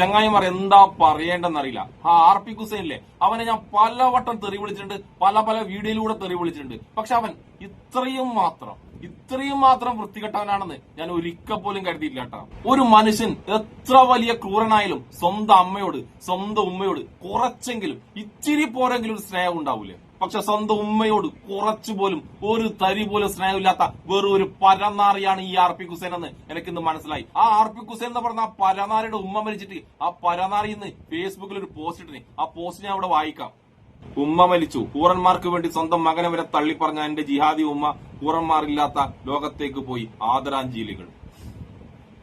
ചങ്ങായിമാർ എന്താ പറയേണ്ടെന്ന് അറിയില്ല ആ ആർ പി ഹുസൈനില്ലേ അവനെ ഞാൻ പലവട്ടം തെറി വിളിച്ചിട്ടുണ്ട് പല പല വീഡിയോയിലൂടെ തെറി വിളിച്ചിട്ടുണ്ട്. പക്ഷെ അവൻ ഇത്രയും മാത്രം ഇത്രയും മാത്രം വൃത്തികെട്ടവനാണെന്ന് ഞാൻ ഒരിക്കൽ പോലും കരുതിയില്ല കേട്ടോ. ഒരു മനുഷ്യൻ എത്ര വലിയ ക്രൂരനായാലും സ്വന്തം അമ്മയോട് സ്വന്തം ഉമ്മയോട് കുറച്ചെങ്കിലും ഇച്ചിരി പോരെങ്കിലും ഒരു സ്നേഹം ഉണ്ടാവൂലേ? പക്ഷെ സ്വന്തം ഉമ്മയോട് കുറച്ചു പോലും ഒരു തരി പോലും സ്നേഹമില്ലാത്ത വെറും ഒരു പരനാറിയാണ് ഈ ആർ പി ഹുസൈൻ എന്ന് എനിക്കിന്ന് മനസ്സിലായി. ആ ആർ പി ഹുസൈൻ എന്ന് പറഞ്ഞ ആ പരനാറിയുടെ ഉമ്മ മരിച്ചിട്ട് ആ പരനാറി ഇന്ന് ഫേസ്ബുക്കിൽ ഒരു പോസ്റ്റ് ഇട്ടിന്. ആ പോസ്റ്റ് ഞാൻ അവിടെ വായിക്കാം. ഉമ്മ മരിച്ചു. കൂറന്മാർക്ക് വേണ്ടി സ്വന്തം മകനെ വരെ തള്ളിപ്പറഞ്ഞ എന്റെ ജിഹാദി ഉമ്മ കൂറന്മാരില്ലാത്ത ലോകത്തേക്ക് പോയി ആദരാഞ്ജലികൾ.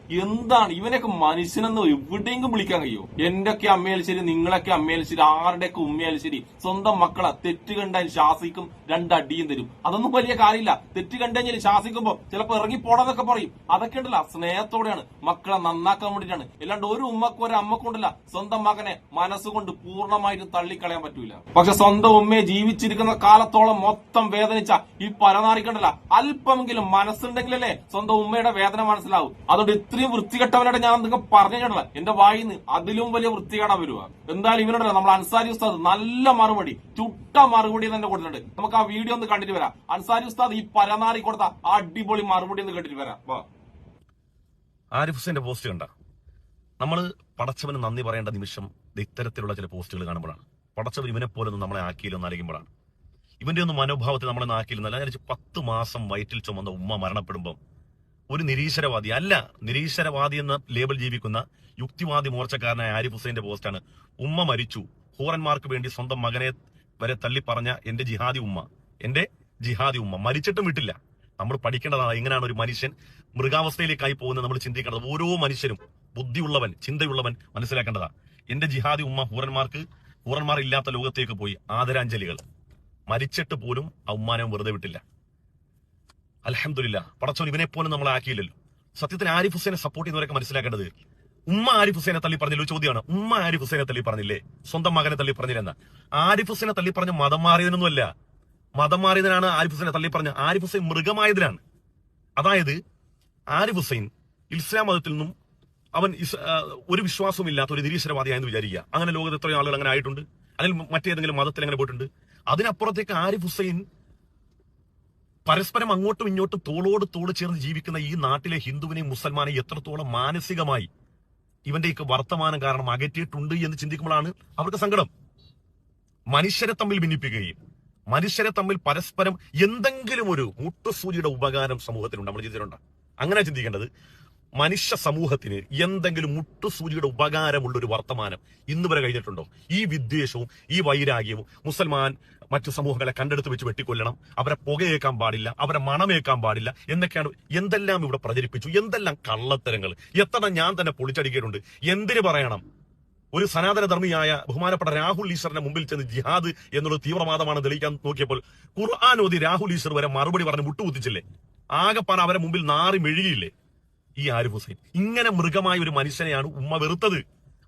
എന്താണ്? ഇവനൊക്കെ മനുഷ്യനെന്ന് എവിടെയെങ്കിലും വിളിക്കാൻ കഴിയോ? എന്റെയൊക്കെ അമ്മയാലും ശരി നിങ്ങളൊക്കെ അമ്മയാലും ശരി ആരുടെയൊക്കെ ഉമ്മയാലും ശരി സ്വന്തം മക്കളെ തെറ്റ് കണ്ടാൽ ശാസിക്കും രണ്ടടിയും തരും. അതൊന്നും വലിയ കാര്യമില്ല. തെറ്റ് കണ്ടുകഴിഞ്ഞാൽ ശാസിക്കുമ്പോ ചിലപ്പോ ഇറങ്ങി പോടാന്നൊക്കെ പറയും. അതൊക്കെ ഉണ്ടല്ല സ്നേഹത്തോടെയാണ്. മക്കളെ നന്നാക്കാൻ വേണ്ടിയിട്ടാണ്. അല്ലാണ്ട് ഒരു ഉമ്മക്കും ഒരു അമ്മക്കുണ്ടല്ല സ്വന്തം മകനെ മനസ്സുകൊണ്ട് പൂർണമായിട്ടും തള്ളിക്കളയാൻ പറ്റൂല. പക്ഷെ സ്വന്തം ഉമ്മയെ ജീവിച്ചിരിക്കുന്ന കാലത്തോളം മൊത്തം വേദനിച്ച ഈ പരനാറിക്കണ്ടല്ല അല്പമെങ്കിലും മനസ്സുണ്ടെങ്കിലല്ലേ സ്വന്തം ഉമ്മയുടെ വേദന മനസ്സിലാവും. അതുകൊണ്ട് ഇത്രയും വൃത്തികെട്ടവനായിട്ട് ഞാൻ നിങ്ങൾ പറഞ്ഞു കേട്ടല്ല എന്റെ വായിന്ന് അതിലും വലിയ വൃത്തികേടാ വരുക എന്തായാലും ഇവനോടല്ല നമ്മൾ അൻസാരി ഉസ്താദ് നല്ല മറുപടി ചുട്ട മറുപടി തന്നെ കൊടുത്തിട്ടുണ്ട്. നമുക്ക് ആ വീഡിയോ ഒന്ന് കണ്ടിട്ട് വരാം. അൻസാരി ഉസ്താദ് ഈ പരനാറി കൊടുത്ത അടിപൊളി മറുപടി ഒന്ന് കേട്ടിട്ട് വരാം. ആരിഫ് ഹുസൈന്റെ പോസ്റ്റ് കണ്ട? നമ്മൾ പടച്ചവന് നന്ദി പറയേണ്ട നിമിഷം ഇത്തരത്തിലുള്ള ചില പോസ്റ്റുകൾ കാണുമ്പോഴാണ്. പടച്ചവൻ ഇവനെ പോലെ ഒന്നും നമ്മളെ ആക്കിയില്ലെന്ന് ആലോചിക്കുമ്പോഴാണ്. ഇവന്റെ ഒന്നും മനോഭാവത്തിൽ നമ്മളെ ആക്കിയില്ലെന്നല്ല ഞാൻ പത്ത് മാസം വയറ്റിൽ ചുമന്ന ഉമ്മ മരണപ്പെടുമ്പം ഒരു നിരീശ്വരവാദി അല്ല നിരീശ്വരവാദി എന്ന ലേബൽ ജീവിക്കുന്ന യുക്തിവാദി മോർച്ചക്കാരനായ ആരിഫ് ഹുസൈന്റെ പോസ്റ്റാണ് ഉമ്മ മരിച്ചു. ഹൂറന്മാർക്ക് വേണ്ടി സ്വന്തം മകനെ വരെ തള്ളിപ്പറഞ്ഞ എന്റെ ജിഹാദി ഉമ്മ. എന്റെ ജിഹാദി ഉമ്മ. മരിച്ചിട്ടും വിട്ടില്ല. നമ്മൾ പഠിക്കേണ്ടതാണ് എങ്ങനെയാണ് ഒരു മനുഷ്യൻ മൃഗാവസ്ഥയിലേക്കായി പോകുന്നത് നമ്മൾ ചിന്തിക്കേണ്ടത്. ഓരോ മനുഷ്യരും ബുദ്ധിയുള്ളവൻ ചിന്തയുള്ളവൻ മനസ്സിലാക്കേണ്ടതാണ്. എന്റെ ജിഹാദി ഉമ്മ ഹൂറന്മാർക്ക് ഹൂറന്മാർ ഇല്ലാത്ത ലോകത്തേക്ക് പോയി ആദരാഞ്ജലികൾ. മരിച്ചിട്ട് പോലും ആ ഉമ്മാനെ വെറുതെ വിട്ടില്ല. അലഹമില്ല പടച്ചോൻ ഇവനെ പോലും നമ്മളെ ആക്കിയില്ലല്ലോ. സത്യത്തിൽ ആരിഫ് ഹുസൈനെ സപ്പോർട്ട് ചെയ്യുന്നവരൊക്കെ മനസ്സിലാക്കേണ്ടത് ഉമ്മ ആരിഫ് ഹുസൈനെ തള്ളി പറഞ്ഞില്ല? ഒരു ചോദ്യമാണ്. ഉമ്മ ആരിഫ് ഹുസൈനെ തള്ളി പറഞ്ഞില്ലേ? സ്വന്തം മകനെ തള്ളി പറഞ്ഞില്ലെന്ന ആരിഫ് ഹുസൈനെ തള്ളി പറഞ്ഞ മതം മാറിയതിനൊന്നുമല്ല മതം മാറിയതിനാണ് ആരിഫ് ഹുസൈനെ തള്ളി പറഞ്ഞ. ആരിഫ് ഹുസൈൻ മൃഗമായതിനാണ് അതായത് ആരിഫ് ഹുസൈൻ ഇസ്ലാം മതത്തിൽ നിന്നും അവൻ ഒരു വിശ്വാസവും ഇല്ലാത്ത ഒരു നിരീശ്വരവാദിയായെന്ന് വിചാരിക്കുക. അങ്ങനെ ലോകത്ത് എത്രയോ ആളുകൾ അങ്ങനെ ആയിട്ടുണ്ട്. അല്ലെങ്കിൽ മറ്റേതെങ്കിലും മതത്തിൽ അങ്ങനെ പോയിട്ടുണ്ട്. അതിനപ്പുറത്തേക്ക് ആരിഫ് ഹുസൈൻ പരസ്പരം അങ്ങോട്ടും ഇങ്ങോട്ടും തോളോട് തോട് ചേർന്ന് ജീവിക്കുന്ന ഈ നാട്ടിലെ ഹിന്ദുവിനെയും മുസൽമാനെയും എത്രത്തോളം മാനസികമായി ഇവന്റെ ഇവന്റെയൊക്കെ വർത്തമാനം കാരണം അകറ്റിയിട്ടുണ്ട് എന്ന് ചിന്തിക്കുമ്പോഴാണ് അവർക്ക് സങ്കടം. മനുഷ്യരെ തമ്മിൽ ഭിന്നിപ്പിക്കുകയും മനുഷ്യരെ തമ്മിൽ പരസ്പരം എന്തെങ്കിലും ഒരു മുട്ടുസൂചിയുടെ ഉപകാരം സമൂഹത്തിനുണ്ട് നമ്മൾ ചിന്തിച്ചിട്ടുണ്ട്? അങ്ങനെ ചിന്തിക്കേണ്ടത്. മനുഷ്യ സമൂഹത്തിന് എന്തെങ്കിലും മുട്ടുസൂചിയുടെ ഉപകാരമുള്ള ഒരു വർത്തമാനം ഇന്ന് വരെ കഴിഞ്ഞിട്ടുണ്ടോ? ഈ വിദ്വേഷവും ഈ വൈരാഗ്യവും മുസൽമാൻ മറ്റു സമൂഹങ്ങളെ കണ്ടെടുത്ത് വെച്ച് വെട്ടിക്കൊല്ലണം. അവരെ പുകയേക്കാൻ പാടില്ല അവരെ മണമേക്കാൻ പാടില്ല എന്നൊക്കെയാണ് എന്തെല്ലാം ഇവിടെ പ്രചരിപ്പിച്ചു എന്തെല്ലാം കള്ളത്തരങ്ങൾ എത്ര ഞാൻ തന്നെ പൊളിച്ചടിക്കിയിട്ടുണ്ട്. എന്തിനു പറയണം? ഒരു സനാതനധർമ്മിയായ ബഹുമാനപ്പെട്ട രാഹുൽ ഈശ്വറിന്റെ മുമ്പിൽ ചെന്ന് ജിഹാദ് എന്നുള്ള തീവ്രവാദമാണ് തെളിയിക്കാൻ നോക്കിയപ്പോൾ ഖുർആൻ ഓതി രാഹുൽ ഈശ്വർ വരെ മറുപടി പറഞ്ഞ് മുട്ടുകുത്തിച്ചില്ലേ? ആകെപ്പാൻ അവരെ മുമ്പിൽ നാറി മെഴുകിയില്ലേ? ഈ ആരിഫ് ഹുസൈൻ. ഇങ്ങനെ മൃഗമായ ഒരു മനുഷ്യനെയാണ് ഉമ്മ വെറുത്തത്.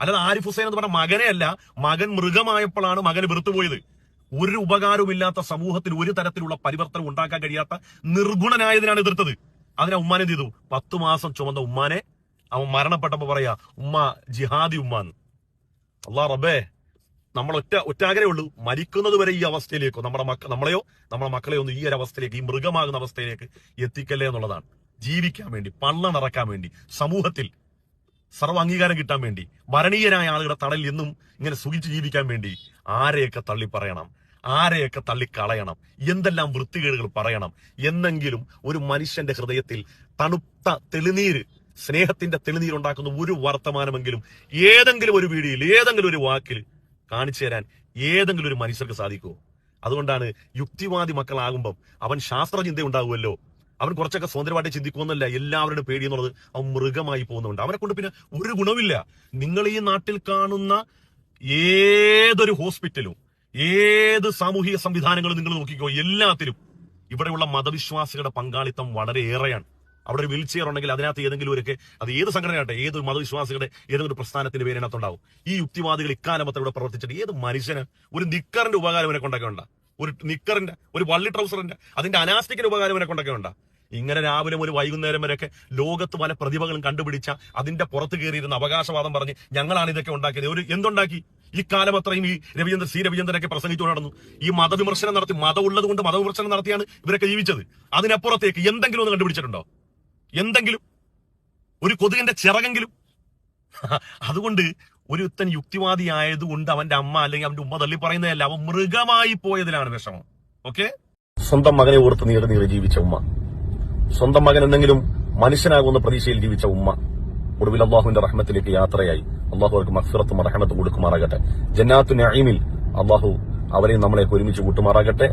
അല്ലാതെ ആരിഫ് ഹുസൈൻ എന്ന് പറഞ്ഞ മകനെയല്ല മകൻ മൃഗമായപ്പോഴാണ് മകന് വെറുത്തുപോയത്. ഒരു ഉപകാരവുമില്ലാത്ത സമൂഹത്തിൽ ഒരു തരത്തിലുള്ള പരിവർത്തനം ഉണ്ടാക്കാൻ കഴിയാത്ത നിർഗുണനായതിനാണ് എതിർത്തത്. അതിനെ ഉമ്മാനെ ചെയ്തു? പത്തു മാസം ചുമന്ന ഉമ്മാനെ അവൻ മരണപ്പെട്ടപ്പോ പറയാ ഉമ്മ ജിഹാദി ഉമ്മാന്ന് അള്ളാ റബ്ബേ നമ്മൾ ഒറ്റ ഒറ്റാഗ്രേ ഉള്ളൂ. മരിക്കുന്നത് വരെ ഈ അവസ്ഥയിലേക്കോ നമ്മുടെ മക്ക നമ്മളെയോ നമ്മുടെ മക്കളെയോ ഒന്നും ഈ ഒരു അവസ്ഥയിലേക്ക് ഈ മൃഗമാകുന്ന അവസ്ഥയിലേക്ക് എത്തിക്കല്ലേ എന്നുള്ളതാണ്. ജീവിക്കാൻ വേണ്ടി പള്ള നിറക്കാൻ വേണ്ടി സമൂഹത്തിൽ സർവ അംഗീകാരം കിട്ടാൻ വേണ്ടി ഭരണീയരായ ആളുകളുടെ തടലിൽ എന്നും ഇങ്ങനെ സുഖിച്ച് ജീവിക്കാൻ വേണ്ടി ആരെയൊക്കെ തള്ളി പറയണം ആരെയൊക്കെ തള്ളിക്കളയണം? എന്തെല്ലാം വൃത്തികേടുകൾ പറയണം? എന്നെങ്കിലും ഒരു മനുഷ്യന്റെ ഹൃദയത്തിൽ തണുത്ത തെളിനീര് സ്നേഹത്തിന്റെ തെളിനീരുണ്ടാക്കുന്ന ഒരു വർത്തമാനമെങ്കിലും ഏതെങ്കിലും ഒരു വീഡിയോയിൽ ഏതെങ്കിലും ഒരു വാക്കിൽ കാണിച്ചു തരാൻ ഏതെങ്കിലും ഒരു മനുഷ്യർക്ക് സാധിക്കുമോ അതുകൊണ്ടാണ് യുക്തിവാദി മക്കളാകുമ്പം അവൻ ശാസ്ത്രചിന്ത ഉണ്ടാകുമല്ലോ അവൻ കുറച്ചൊക്കെ സ്വതന്ത്രമായിട്ട് ചിന്തിക്കുമെന്നല്ല എല്ലാവരുടെയും പേടി എന്നുള്ളത് അവൻ മൃഗമായി പോകുന്നുണ്ട്. അവനെ കൊണ്ട് പിന്നെ ഒരു ഗുണമില്ല നിങ്ങൾ ഈ നാട്ടിൽ കാണുന്ന ഏതൊരു ഹോസ്പിറ്റലും ഏത് സാമൂഹിക സംവിധാനങ്ങളും നിങ്ങൾ നോക്കിക്കോ എല്ലാത്തിലും ഇവിടെയുള്ള മതവിശ്വാസികളുടെ പങ്കാളിത്തം വളരെ ഏറെയാണ്. അവിടെ ഒരു വീൽചെയർ ഉണ്ടെങ്കിൽ അതിനകത്ത് ഏതെങ്കിലും ഒരു അത് ഏത് സംഘടനയാട്ടെ ഏത് മതവിശ്വാസികളുടെ ഒരു പ്രസ്ഥാനത്തിന്റെ പേരിനകത്തുണ്ടാവും ഈ യുക്തിവാദികൾ ഇക്കാലമത്തെ ഇവിടെ പ്രവർത്തിച്ചിട്ട് ഏത് മനുഷ്യന് ഒരു നിക്കറിന്റെ ഉപകാരം ഇവനെ കൊണ്ടൊക്കെ ഉണ്ടാ? ഒരു നിക്കറിന്റെ ഒരു വള്ളി ട്രൗസറിന്റെ അതിന്റെ അനാസ്റ്റിക്കിന്റെ ഉപകാരം ഇവനെ കൊണ്ടൊക്കെ ഉണ്ടാ? ഇങ്ങനെ രാവിലെ ഒരു വൈകുന്നേരം വരെയൊക്കെ ലോകത്ത് പല പ്രതിഭകളും കണ്ടുപിടിച്ച അതിന്റെ പുറത്ത് കയറിയിരുന്ന അവകാശവാദം പറഞ്ഞ് ഞങ്ങളാണ് ഇതൊക്കെ ഉണ്ടാക്കിയത്. ഒരു എന്തുണ്ടാക്കി? ഈ കാലം അത്രയും ഈ രവിചന്ദ്രൻ സി രവിചന്ദ്രനൊക്കെ പ്രസംഗിച്ചു നടന്നു. ഈ മതവിമർശനം നടത്തി മതം ഉള്ളത് കൊണ്ട് മതവിമർശനം നടത്തിയാണ് ഇവരൊക്കെ ജീവിച്ചത്. അതിനപ്പുറത്തേക്ക് എന്തെങ്കിലും ഒന്ന് കണ്ടുപിടിച്ചിട്ടുണ്ടോ? എന്തെങ്കിലും? ഒരു കൊതുകിന്റെ ചിറകെങ്കിലും? അതുകൊണ്ട് ഒരു ഒരുത്തൻ യുക്തിവാദി ആയതുകൊണ്ട് അവന്റെ അമ്മ അല്ലെങ്കിൽ അവന്റെ ഉമ്മ തള്ളി പറയുന്നതല്ല അവൻ മൃഗമായി പോയതിലാണ് വിഷമം. ഓക്കെ? സ്വന്തം മകനെ ഓർത്ത് നീറി നീറി ജീവിച്ച ഉമ്മ. സ്വന്തം മകൻ എന്തെങ്കിലും മനുഷ്യനാകുന്ന പ്രതീക്ഷയിൽ ജീവിച്ച ഉമ്മ. ഒടുവിൽ അള്ളാഹുവിന്റെ റഹ്മത്തിലേക്ക് യാത്രയായി. അള്ളാഹു അവർക്ക് മക്സുറത്തും റഹ്മത്തും കൊടുക്കുമാറാകട്ടെ. ജന്നാത്തു നഈമിൽ അള്ളാഹു അവരെയും നമ്മളെ ഒരുമിച്ച് കൂട്ടുമാറാകട്ടെ.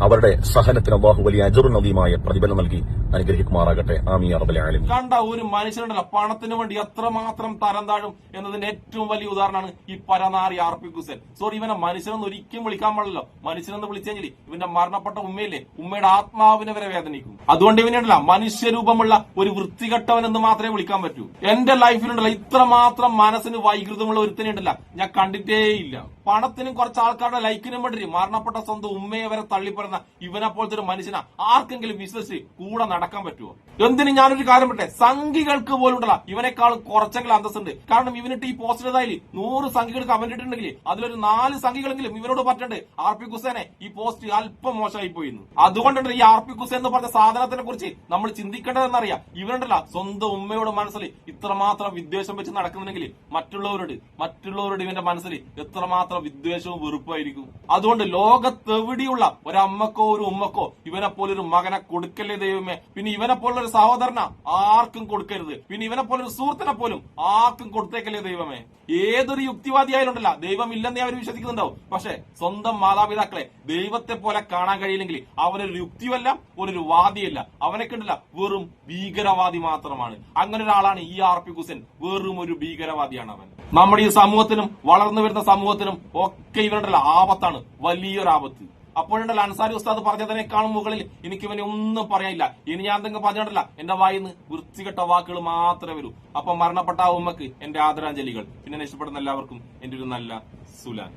അവരുടെ സഹനത്തിന് അള്ളാഹു വലിയ അജറുനദീയമായ പ്രതിഫലം നൽകി. അനുഗ്രഹിക്കുമാറാകട്ടെ. ആമി അറബലി ആലിം കണ്ട ഒരു മനുഷ്യനുണ്ടല്ലോ പണത്തിന് വേണ്ടി എത്രമാത്രം തരം താഴും എന്നതിന്റെ ഏറ്റവും വലിയ ഉദാഹരണമാണ് ഈ പരനാറി ആർ പി ഹുസൈൻ സോറി ഇവനെ മനുഷ്യനെന്ന് ഒരിക്കലും വിളിക്കാൻ പാടില്ലല്ലോ. മനുഷ്യനെന്ന് വിളിച്ചെങ്കിൽ ഇവന്റെ മരണപ്പെട്ട ഉമ്മയില്ലേ? ഉമ്മയുടെ ആത്മാവിനെ വരെ വേദനിക്കും. അതുകൊണ്ട് ഇവനുണ്ടല്ല മനുഷ്യരൂപമുള്ള ഒരു വൃത്തികെട്ടവൻ എന്ന് മാത്രമേ വിളിക്കാൻ പറ്റൂ. എന്റെ ലൈഫിലുണ്ടല്ലോ ഇത്രമാത്രം മനസ്സിന് വൈകൃതമുള്ള ഒരുത്തനുണ്ടല്ല ഞാൻ കണ്ടിട്ടേയില്ല. പണത്തിനും കുറച്ച് ആൾക്കാരുടെ ലൈക്കിനും വേണ്ടി മരണപ്പെട്ട സ്വന്തം ഉമ്മയെ വരെ തള്ളിപ്പറയുന്ന ഇവനെ പോലത്തെ ഒരു മനുഷ്യനെ ആർക്കെങ്കിലും വിശ്വസിച്ച് കൂടെ നടക്കാൻ പറ്റുമോ എന്തിന് ഞാനൊരു കാര്യം പറ്റേ സംഘികൾക്ക് പോലും ഉണ്ടല്ല ഇവനേക്കാളും കുറച്ചെങ്കിലും അന്തസ്സുണ്ട്. കാരണം ഇവനിട്ട് ഈ പോസ്റ്റ് ഏതായി നൂറ് സംഘികൾ കമന്റ് ഇട്ടിട്ടുണ്ടെങ്കിൽ അതിലൊരു നാല് സംഘികളെങ്കിലും ഇവനോട് പറ്റണ്ട് ആർ പി കുസേനെ ഈ പോസ്റ്റ് അല്പം മോശമായി പോയിരുന്നു അതുകൊണ്ടുണ്ട് ഈ ആർ പി കുസേൻ എന്ന് പറഞ്ഞ സാധനത്തിനെ കുറിച്ച് നമ്മൾ ചിന്തിക്കേണ്ടതെന്നറിയാം. ഇവനുണ്ടല്ല സ്വന്തം ഉമ്മയോട് മനസ്സിൽ ഇത്രമാത്രം വിദ്വേഷം വെച്ച് നടക്കുന്നുണ്ടെങ്കിൽ മറ്റുള്ളവരോട് മറ്റുള്ളവരോട് ഇവന്റെ മനസ്സിൽ എത്രമാത്രം വിദ്വേഷവും വെറുപ്പായിരിക്കും. അതുകൊണ്ട് ലോകത്തെവിടെയുള്ള ഒരമ്മക്കോ ഒരു ഉമ്മക്കോ ഇവനെ പോലൊരു മകനെ കൊടുക്കല്ലേ ദൈവമേ? പിന്നെ ഇവനെ ഒരു സഹോദരന ആർക്കും കൊടുക്കരുത്. പിന്നെ ഇവനെ പോലൊരു സുഹൃത്തിനെ പോലും ആർക്കും കൊടുത്തേക്കല്ലേ ദൈവമേ? ഏതൊരു യുക്തിവാദിയായാലുണ്ടല്ല ദൈവം ഇല്ലെന്നേ അവർ വിശ്വസിക്കുന്നുണ്ടാവും. പക്ഷെ സ്വന്തം മാതാപിതാക്കളെ ദൈവത്തെ പോലെ കാണാൻ കഴിയില്ലെങ്കിൽ അവനൊരു യുക്തിയല്ല ഒരു വാദിയല്ല. അവനെ കണ്ടില്ല വെറും ഭീകരവാദി മാത്രമാണ്. അങ്ങനെ ഒരാളാണ് ഈ ആർ പി കുസൻ. വെറും ഒരു ഭീകരവാദിയാണ് അവൻ. നമ്മുടെ ഈ സമൂഹത്തിനും വളർന്നു വരുന്ന സമൂഹത്തിനും ഒക്കെ ഇവരുണ്ടല്ലോ ആപത്താണ് വലിയൊരു ആപത്ത്. അപ്പോഴുണ്ടല്ലോ അൻസാരി ഉസ്താദ് പറഞ്ഞതിനേക്കാളും മുകളിൽ എനിക്ക് ഇവനെ ഒന്നും പറയാനില്ല. ഇനി ഞാൻ എന്തെങ്കിലും പറഞ്ഞിട്ടില്ല എന്റെ വായിന്ന് വൃത്തികെട്ട വാക്കുകൾ മാത്രമേ വരൂ. അപ്പൊ മരണപ്പെട്ട ആ ഉമ്മക്ക് എന്റെ ആദരാഞ്ജലികൾ. പിന്നെ ഇഷ്ടപ്പെടുന്ന എല്ലാവർക്കും എന്റെ ഒരു നല്ല സുലാൻ.